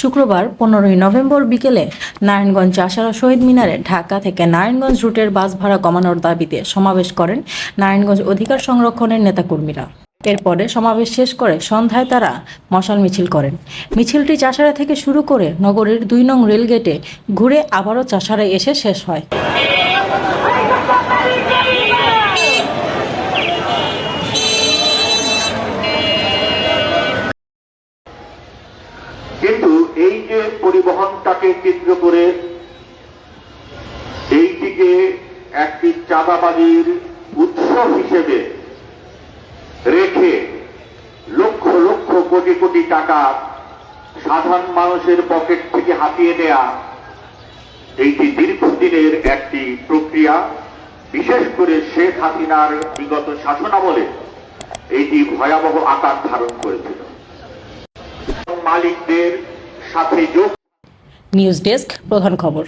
শুক্রবার পনেরোই নভেম্বর বিকেলে নারায়ণগঞ্জ চাষারা শহীদ মিনারে ঢাকা থেকে নারায়ণগঞ্জ রুটের বাস ভাড়া কমানোর দাবিতে সমাবেশ করেন নারায়ণগঞ্জ অধিকার সংরক্ষণের নেতাকর্মীরা। এরপরে সমাবেশ শেষ করে সন্ধ্যায় তারা মশাল মিছিল করেন। মিছিলটি চাষারা থেকে শুরু করে নগরীর দুই নং রেলগেটে ঘুরে আবারও চাষারায় এসে শেষ হয়। এই যে পরিবহনটাকে কেন্দ্র করে এইটিকে একটি চাঁদাবাজির উৎসব হিসেবে রেখে লক্ষ লক্ষ কোটি কোটি টাকা সাধারণ মানুষের পকেট থেকে হাতিয়ে নেয়া এইটি দীর্ঘদিনের একটি প্রক্রিয়া। বিশেষ করে শেখ হাসিনার বিগত শাসনামলে এইটি ভয়াবহ আকার ধারণ করেছিল। মালিকদের সাথে যোগ নিউজ ডেস্ক প্রধান খবর।